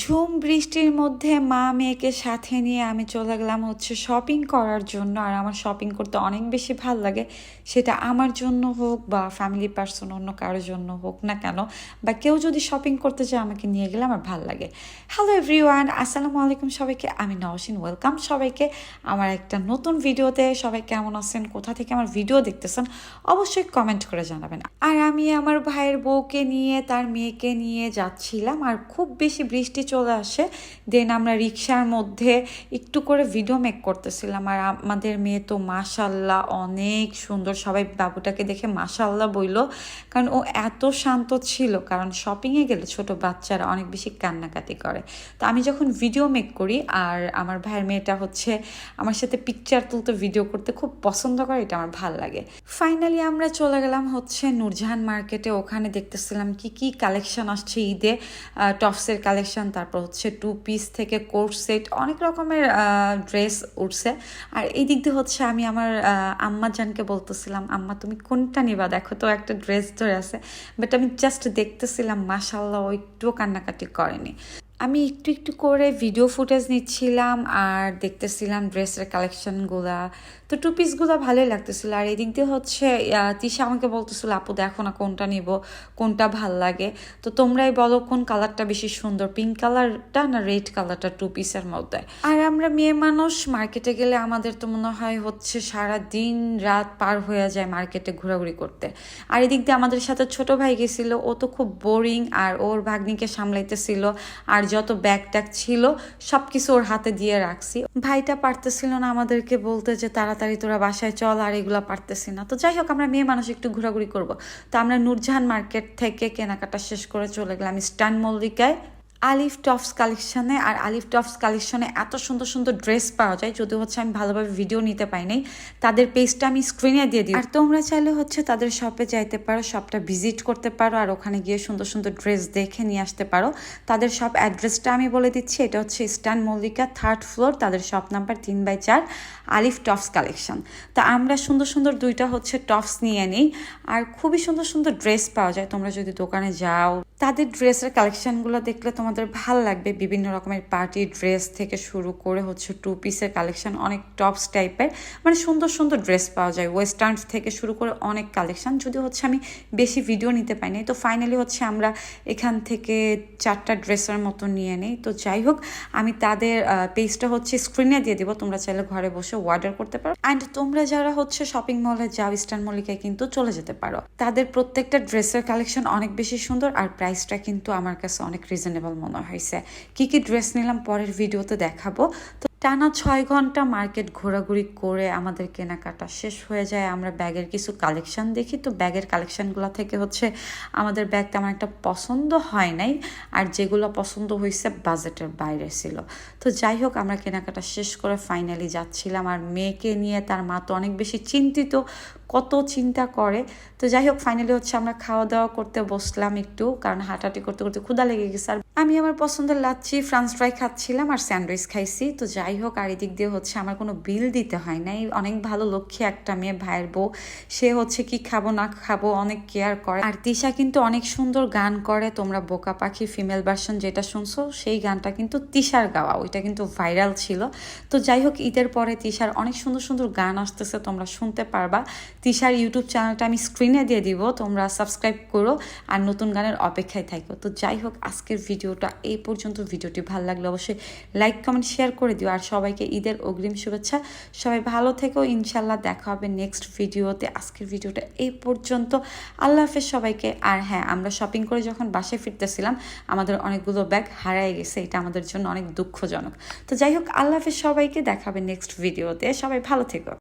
ঝুম বৃষ্টির মধ্যে মা মেয়েকে সাথে নিয়ে আমি চলে গেলাম হচ্ছে শপিং করার জন্য। আর আমার শপিং করতে অনেক বেশি ভালো লাগে। সেটা আমার জন্য হোক বা ফ্যামিলি পার্সন অন্য কারোর জন্য হোক না কেন, বা কেউ যদি শপিং করতে চায় আমাকে নিয়ে গেলে আমার ভালো লাগে। হ্যালো এভরিওয়ান আসসালামু আলাইকুম সবাইকে। আমি নওশিন ওয়েলকাম সবাইকে। আমার একটা নতুন ভিডিওতে সবাই কেমন আছেন? কোথা থেকে আমার ভিডিও দেখতেছেন? অবশ্যই কমেন্ট করে জানাবেন। আর আমি আমার ভাইয়ের বউকে নিয়ে, তার মেয়েকে নিয়ে যাচ্ছিলাম। আর খুব বেশি বৃষ্টি চলে আসে দেন আমরা রিক্সার মধ্যে একটু করে ভিডিও মেক করতেছিলাম। আর আমাদের মেয়ে তো মাশাল্লাহ অনেক সুন্দর। সবাই বাবুটাকে দেখে মাশাল্লাহ বইল, কারণ ও এত শান্ত ছিল। কারণ শপিংয়ে গেলে ছোট বাচ্চারা অনেক বেশি কান্নাকাটি করে। তো আমি যখন ভিডিও মেক করি, আর আমার ভাইয়ের মেয়েটা হচ্ছে আমার সাথে পিকচার তুলতে ভিডিও করতে খুব পছন্দ করে, এটা আমার ভালো লাগে। ফাইনালি আমরা চলে গেলাম হচ্ছে নূরজাহান মার্কেটে ওখানে দেখতেছিলাম কি কি কালেকশন আসছে ঈদে। টপসের কালেকশন তারপর হচ্ছে টু পিস থেকে কোর্ট সেট অনেক রকমের ড্রেস উঠছে আর এই দিক দিয়ে হচ্ছে আমি আমার আম্মা জানকে বলতেছিলাম, আম্মা, তুমি কোনটা নিবা? দেখো তো একটা ড্রেস ধরে আছে বাট আমি জাস্ট দেখতেছিলাম মাসাল্লাহ একটুও কান্নাকাটি করেনি। আমি একটু একটু করে ভিডিও ফুটেজ নিচ্ছিলাম, আর দেখতেছিলাম ড্রেসের কালেকশনগুলা তো টু পিসগুলো ভালোই লাগতেছিল। আর এদিক দিয়ে হচ্ছে তিশা আমাকে বলতেছিল, আপু, দেখো না কোনটা নিব, কোনটা ভালো লাগে। তো তোমরাই বলো কোন কালারটা বেশি সুন্দর পিঙ্ক কালারটা না রেড কালারটা টু পিসের মধ্যে? আর আমরা মেয়ে মানুষ মার্কেটে গেলে আমাদের তো মনে হয় হচ্ছে সারা দিন রাত পার হয়ে যায় মার্কেটে ঘোরাঘুরি করতে। আর এদিক দিয়ে আমাদের সাথে ছোট ভাই গেছিল, ও তো খুব বোরিং আর ওর ভাগ্নিকে সামলাইতেছিল, আর যত ব্যাগ ট্যাগ ছিল সব কিছু ওর হাতে দিয়ে রাখছি। ভাইটা পারতেছিল না আমাদেরকে বলতে যে তাড়াতাড়ি তোরা বাসায় চল, আর এগুলো পারতেছি না। তো যাই হোক, আমরা মেয়ে মানুষ একটু ঘোরাঘুরি করব। তো আমরা নূরজাহান মার্কেট থেকে কেনাকাটা শেষ করে চলে গেলাম স্টান মল্লিকায় আলিফ টপস কালেকশানে আর আলিফ টপস কালেকশানে এত সুন্দর সুন্দর ড্রেস পাওয়া যায় যদি হচ্ছে আমি ভালোভাবে ভিডিও নিতে পাই নাই তাদের পেজটা আমি স্ক্রিনে দিয়ে দিই। আর তোমরা চাইলে হচ্ছে তাদের শপে যাইতে পারো শপটা ভিজিট করতে পারো আর ওখানে গিয়ে সুন্দর সুন্দর ড্রেস দেখে নিয়ে আসতে পারো। তাদের শপ অ্যাড্রেসটা আমি বলে দিচ্ছি, এটা হচ্ছে স্ট্যান্ড মল্লিকা থার্ড ফ্লোর তাদের শপ নাম্বার তিন বাই চার, আলিফ টপস কালেকশন। তা আমরা সুন্দর সুন্দর দুইটা হচ্ছে টপস নিয়ে নিই, আর খুবই সুন্দর সুন্দর ড্রেস পাওয়া যায়, তোমরা যদি দোকানে যাও। তাদের ড্রেসের কালেকশনগুলো দেখলে তোমাদের ভালো লাগবে। বিভিন্ন রকমের পার্টি ড্রেস থেকে শুরু করে হচ্ছে টু পিসের কালেকশন, অনেক টপস টাইপের। মানে সুন্দর সুন্দর ড্রেস পাওয়া যায়। ওয়েস্টার্ন থেকে শুরু করে অনেক কালেকশন। যদি হচ্ছে আমি বেশি ভিডিও নিতে পাইনি তো ফাইনালি হচ্ছে আমরা এখান থেকে চারটা ড্রেসের মতো নিয়ে নিই। তো যাই হোক, আমি তাদের পেজটা হচ্ছে স্ক্রিনে দিয়ে দিব। তোমরা চাইলে ঘরে বসে অর্ডার করতে পারো। অ্যান্ড তোমরা যারা হচ্ছে শপিং মলে যাও ইস্টার্ন মল্লিকায় কিন্তু চলে যেতে পারো। তাদের প্রত্যেকটা ড্রেসের কালেকশন অনেক বেশি সুন্দর আর প্রাইসটা কিন্তু আমার কাছে অনেক রিজনেবল মনে হয়েছে। কি কি ড্রেস নিলাম পরের ভিডিওতে দেখাবো। তো টানা ছয় ঘণ্টা মার্কেট ঘোরাঘুরি করে আমাদের কেনাকাটা শেষ হয়ে যায়। আমরা ব্যাগের কিছু কালেকশন দেখি। তো ব্যাগের কালেকশনগুলো থেকে হচ্ছে আমাদের ব্যাগ তেমন একটা পছন্দ হয় নাই। আর যেগুলো পছন্দ হয়েছে বাজেটের বাইরে ছিল। তো যাই হোক, আমরা কেনাকাটা শেষ করে ফাইনালি যাচ্ছিলাম। আর মেয়েকে নিয়ে তার মা তো অনেক বেশি চিন্তিত। কত চিন্তা করে। তো যাই হোক ফাইনালি হচ্ছে আমরা খাওয়া দাওয়া করতে বসলাম একটু, কারণ হাঁটাহাঁটি করতে করতে ক্ষুদা লেগে গেছে। আর আমি আমার পছন্দের লাচ্ছি ফ্রান্স ফ্রাই খাচ্ছিলাম আর স্যান্ডউইচ খাইছি। তো যাই হোক আর এদিক দিয়ে হচ্ছে আমার কোনো বিল দিতে হয় নাই। অনেক ভালো লক্ষ্যে একটা মেয়ে, ভাইয়ের বউ। সে হচ্ছে কি খাব, না খাব, অনেক কেয়ার করে। আর তিশা কিন্তু অনেক সুন্দর গান করে। তোমরা বোকা পাখি ফিমেল ভার্সন যেটা শুনছো, সেই গানটা কিন্তু তিশার গাওয়া। ওইটা কিন্তু ভাইরাল ছিল। তো যাই হোক ঈদের পরে তিশার অনেক সুন্দর সুন্দর গান আসতেছে, তোমরা শুনতে পারবা। তিশার ইউটিউব চ্যানেলটা আমি স্ক্রিনে দিয়ে দিব, তোমরা সাবস্ক্রাইব করো আর নতুন গানের অপেক্ষায় থাকো। তো যাই হোক, আজকের ভিডিওটা এই পর্যন্ত। ভিডিওটি ভালো লাগলে অবশ্যই লাইক কমেন্ট শেয়ার করে দিও। আর সবাইকে ঈদের অগ্রিম শুভেচ্ছা। সবাই ভালো থেকো, ইনশাল্লাহ দেখা হবে নেক্সট ভিডিওতে। আজকের ভিডিওটা এই পর্যন্ত। আল্লাহ হাফেজ সবাইকে। আর হ্যাঁ আমরা শপিং করে যখন বাসায় ফিরতেছিলাম, আমাদের অনেকগুলো ব্যাগ হারায় গেছে। এটা আমাদের জন্য অনেক দুঃখজনক। তো যাই হোক, আল্লাহ হাফেজ সবাইকে। দেখাবে নেক্সট ভিডিওতে। সবাই ভালো থেকো।